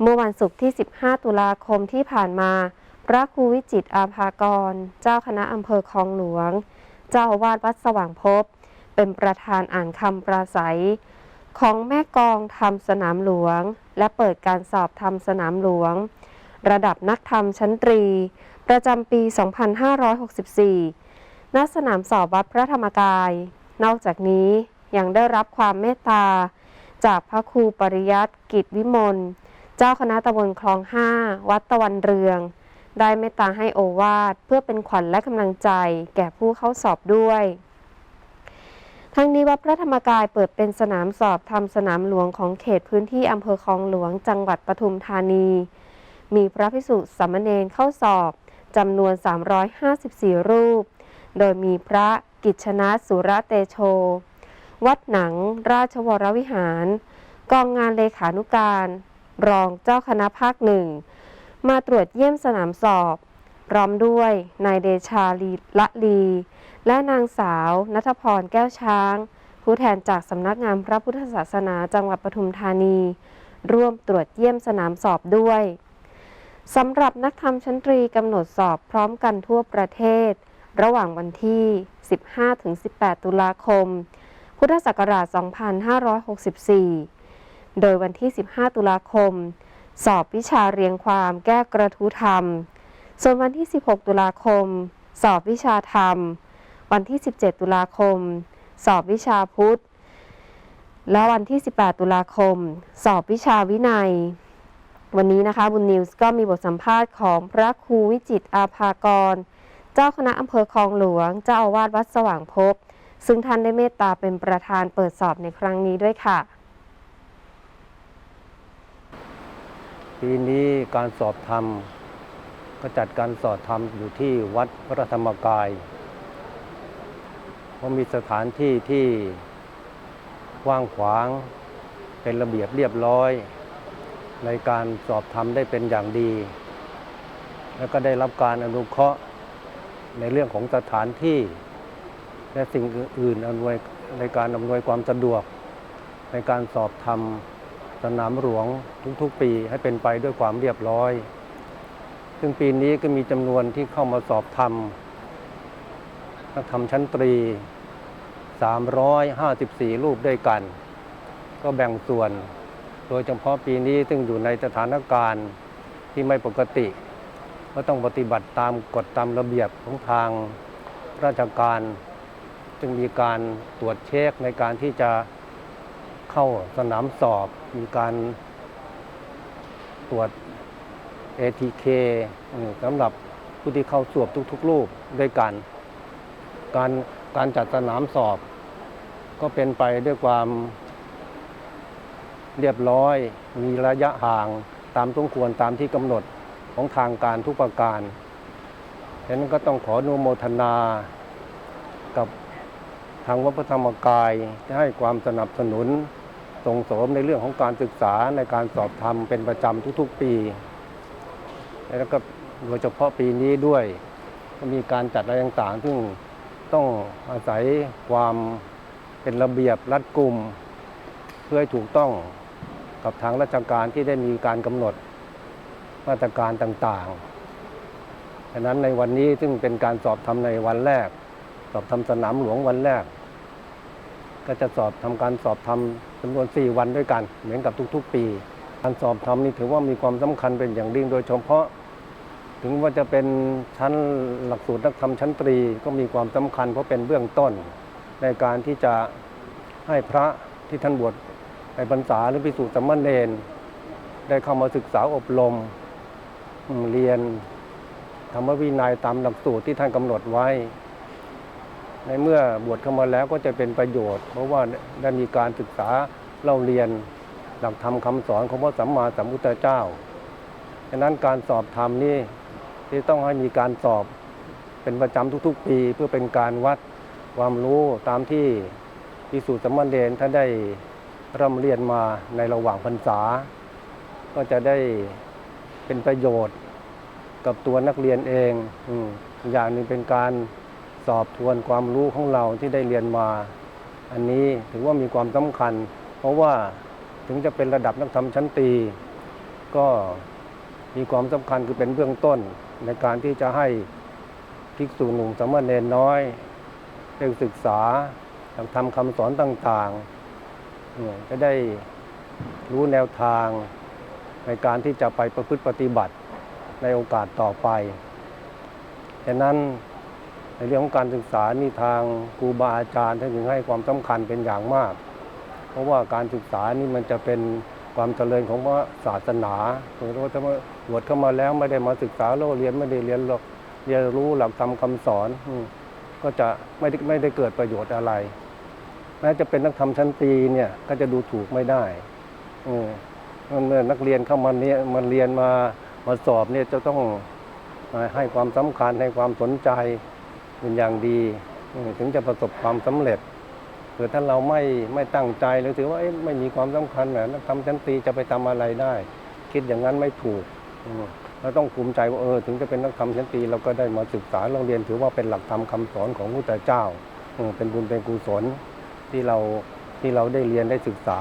เมื่อวันศุกร์ที่ 15 ตุลาคมที่ผ่านมา พระครูวิจิตอาภากร เจ้าคณะอำเภอคลองหลวง เจ้าอาวาสวัดสว่างภพเป็นประธานอ่านคำปราศัย ของแม่กองทำสนามหลวง และเปิดการสอบทำสนามหลวง ระดับนักธรรมชั้นตรี ประจำปี 2564 ณ สนามสอบวัดพระธรรมกาย นอกจากนี้ยังได้รับความเมตตา จากพระครูปริยัติกิจวิมล เจ้าคณะตำบลคลองห้าวัดตะวันเรือง ได้เมตตาให้โอวาทเพื่อเป็นขวัญและกำลังใจแก่ผู้เข้าสอบด้วย ทั้งนี้วัดพระธรรมกายเปิดเป็นสนามสอบทำสนามหลวงของเขตพื้นที่อำเภอคลองหลวงจังหวัดปทุมธานี มีพระภิกษุสามเณรเข้าสอบจำนวน 354 รูป โดยมีพระกิจชนะสุรเตโช วัดหนัง ราชวรวิหาร กองงานเลขานุการ รองเจ้าคณะภาคหนึ่ง มาตรวจเยี่ยมสนามสอบ พร้อมด้วยนายเดชาลีละลี และนางสาวนัทพรแก้วช้าง ผู้แทนจากสำนักงานพระพุทธศาสนาจังหวัดปทุมธานี ร่วมตรวจเยี่ยมสนามสอบด้วยสำหรับนักธรรมชั้นตรีกำหนดสอบพร้อมกันทั่วประเทศ ระหว่างวันที่ 15-18 ตุลาคม พุทธศักราช 2564 โดยวันที่ 15 ตุลาคม สอบวิชาเรียงความแก้กระทู้ธรรม ส่วนวันที่ 16 ตุลาคม สอบวิชาธรรม วันที่ 17 ตุลาคม สอบวิชาพุทธ และวันที่ 18 ตุลาคม สอบวิชาวินัย วันนี้นะคะบุญนิวส์ก็มีบทสัมภาษณ์ของพระครูวิจิตอาภากร เจ้าคณะอำเภอคลองหลวง เจ้าอาวาสวัดสว่างภพซึ่งท่านได้เมตตาเป็นประธานเปิดสอบในครั้งนี้ด้วยค่ะ ปีนี้การสอบธรรม ก็จัดการสอบธรรมอยู่ที่วัดพระธรรมกายเพราะมีสถานที่ที่กว้างขวางเป็นระเบียบเรียบร้อย ในการสอบธรรมได้เป็นอย่างดี แล้วก็ได้รับการอนุเคราะห์ในเรื่องของสถานที่ และสิ่งอื่นๆอำนวยในการอำนวยความสะดวกในการสอบธรรม สนามหลวงทุกๆ ปีให้เป็นไปด้วยความเรียบร้อย ซึ่งปีนี้ก็มีจำนวนที่เข้ามาสอบธรรมนักธรรมชั้นตรี 354 รูปด้วยกัน ก็แบ่งส่วน โดยเฉพาะปีนี้ซึ่งอยู่ในสถานการณ์ที่ไม่ปกติ ก็ต้องปฏิบัติตามกฎตามระเบียบของทางราชการ จึงมีการตรวจเช็คในการที่จะ เข้าสนามสอบ มีการตรวจ ATK สำหรับผู้ที่เข้าสอบทุกๆ รูปด้วยกัน การการจัดสนามสอบ ก็เป็นไปด้วยความเรียบร้อย มีระยะห่างตามสมควรตามที่กำหนดของทางการทุกประการฉะนั้นก็ต้องขออนุโมทนากับทางวัดพระธรรมกายที่ให้ความสนับสนุน ส่งเสริมในเรื่องของการศึกษาในการสอบธรรมเป็นประจำทุกๆปี แล้วก็โดยเฉพาะปีนี้ด้วย ก็มีการจัดอะไรต่างๆ ซึ่งต้องอาศัยความเป็นระเบียบรัดกุม เพื่อให้ถูกต้องกับทางราชการที่ได้มีการกำหนดมาตรการต่างๆฉะนั้นในวันนี้ซึ่งเป็นการสอบทำในวันแรก สอบทำสนามหลวงวันแรก ก็จะสอบทำการสอบทำ จำนวน 4 วันด้วยกัน เหมือนกับทุกๆ ปี การสอบทำนี่ถือว่ามีความสำคัญเป็นอย่างยิ่งโดยเฉพาะ ถึงว่าจะเป็นชั้นหลักสูตรนักธรรมชั้นตรีก็มีความสำคัญเพราะเป็นเบื้องต้น ในการที่จะให้พระที่ท่านบวชในพรรษาหรือพิสูจน์สามเณรได้เข้ามาศึกษาอบรมอืมเรียนธรรมวินัยตามหลักสูตรที่ท่านกำหนดไว้ ในเมื่อบวชเข้ามาแล้วก็จะเป็นประโยชน์ เพราะว่าได้มีการศึกษา เล่าเรียนหลักธรรมคำสอนของพระสัมมาสัมพุทธเจ้าฉะนั้นการสอบธรรมนี่ที่ต้องให้มีการสอบเป็นประจำทุกๆ ปี เพื่อเป็นการวัดความรู้ตามที่พิสูจน์สมณเณรท่านได้ร่ำเรียนมาในระหว่างพรรษา ก็จะได้เป็นประโยชน์กับตัวนักเรียนเองอืมอย่างหนึ่งเป็นการสอบทวนความรู้ของเราที่ได้เรียนมา อันนี้ถือว่ามีความสำคัญ เพราะว่าถึงจะเป็นระดับนักธรรมชั้นตรีก็มีความสำคัญคือเป็นเบื้องต้นในการที่จะให้ภิกษุหนุ่มสามเณรน้อยได้ศึกษาหลักธรรมคำสอนต่างๆจะได้รู้แนวทางในการที่จะไปประพฤติปฏิบัติในโอกาสต่อไปฉะนั้นในเรื่องของการศึกษานี่ทางครูบาอาจารย์ท่านถึงให้ความสำคัญเป็นอย่างมาก เพราะว่าการศึกษานี่มันจะเป็นความเจริญของพระศาสนาหรือว่าถ้ามาบวชเข้ามาแล้วไม่ได้มาศึกษาโลกเรียนไม่ได้เรียนหรอกเรียนรู้หลักธรรมคำสอนก็จะไม่ได้ไม่ได้เกิดประโยชน์อะไรแม้จะเป็นนักธรรมชั้นตรีเนี่ยก็จะดูถูกไม่ได้อืมเมื่อนักเรียนเข้ามาเนี่ยมาเรียนมามาสอบเนี่ยจะต้องให้ความสำคัญให้ความสนใจเป็นอย่างดี ถึงจะประสบความสำเร็จ หรือถ้าเราไม่ไม่ตั้งใจหรือถือว่าไม่มีความสำคัญแหมนักทำชั้นตีจะไปทำอะไรได้ คิดอย่างนั้นไม่ถูกเราต้องภูมิใจว่าเออถึงจะเป็นนักธรรมชั้นตีเราก็ได้มาศึกษาเราเรียนถือว่าเป็นหลักธรรมคำสอนของพระพุทธเจ้าเป็นบุญเป็นกุศลที่เราที่เราได้เรียนได้ศึกษา